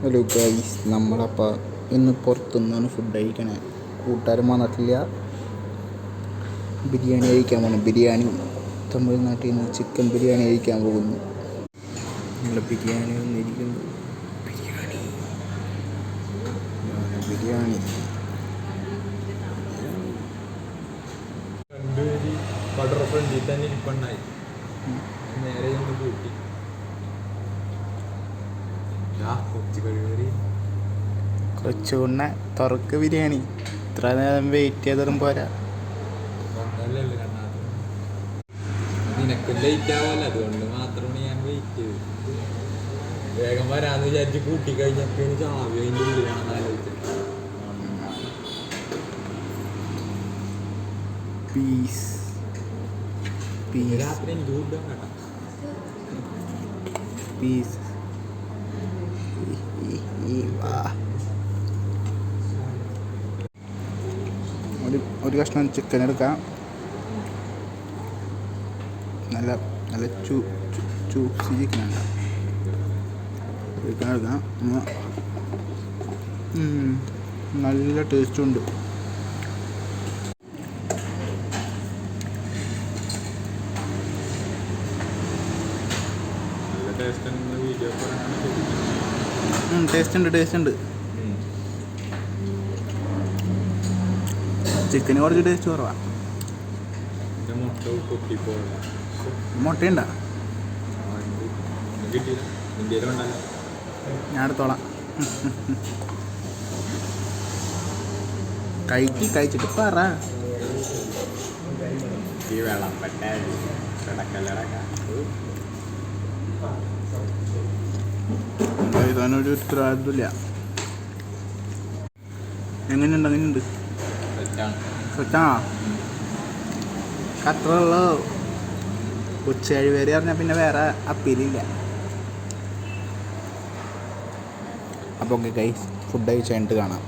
Hello guys നമ്മളപ്പോൾ ഇന്ന് പുറത്തുനിന്നാണ് food കഴിക്കണേ. കൂട്ടുകാരന്മാർ വന്നിട്ടില്ല ബിരിയാണി കഴിക്കാൻ പോകണം ബിരിയാണി. തമിഴ്നാട്ടിൽ നിന്ന് ചിക്കൻ ബിരിയാണി കഴിക്കാൻ പോകുന്നു. നമ്മൾ ബിരിയാണി വന്നിരിക്കുന്നു. ബിരിയാണി. ബിരിയാണി. രണ്ടുപേര് ബട്ടർ ഫ്രണ്ടിൽ തന്നെ ഇരിപ്പണ്ടായി. നേരെ ഒന്ന് കൂട്ടി. കൊച്ചുണ്ണ തുറക്ക് ബിരിയാണി. ഇത്ര നേരം വെയിറ്റ് ചെയ്തതും പോരാ. വന്നല്ലേ രണ്ടാമത്തെ. നിനക്കും ലേറ്റ് ആവല്ല അതുകൊണ്ട് മാത്രമാണ് ഞാൻ വെയിറ്റ് ചെയ്തത്. വേഗം വരാന്ന് വിചാരിച്ച് കൂട്ടി കഴിഞ്ഞപ്പോഴാണ് ചാവി അതിന്റെ ഉള്ളിലാണെന്ന് ആലോചിച്ചത് പീസ് പീസ് രാത്രി എനിക്ക് ഫുഡ് കേട്ടോ. പീസ് ഒരു ഒരു കഷ്ണം ചിക്കൻ എടുക്കാം. നല്ല നല്ല ചൂ ചൂസി ചിക്കൻ ഉണ്ടാവും ചിക്കൻ എടുക്കാം. നല്ല ടേസ്റ്റും ഉണ്ട്. നല്ല ടേസ്റ്റ് വീഡിയോ ടേസ്റ്റ് ഉണ്ട് ടേസ്റ്റ് ഉണ്ട്. ചിക്കന് കുറച്ച് ടേസ്റ്റ് കുറവാണ് മുട്ടയുണ്ടാ? ഞാൻ എടുത്തോളാം. കഴിക്ക് കഴിച്ചിട്ട് പറ. കഴിക്കാനൊരു ഉത്തരവാദിത്വമില്ല. എങ്ങനെയുണ്ട്? എങ്ങനെയുണ്ട് തെറ്റാണ് സെറ്റാ അത്രയുള്ളൂ ഉച്ചകഴി പേര് പറഞ്ഞാൽ പിന്നെ വേറെ അപ്പീലില്ല അപ്പോൾ ഓക്കെ കൈ ഫുഡ് കഴിച്ച് കഴിഞ്ഞിട്ട് കാണാം.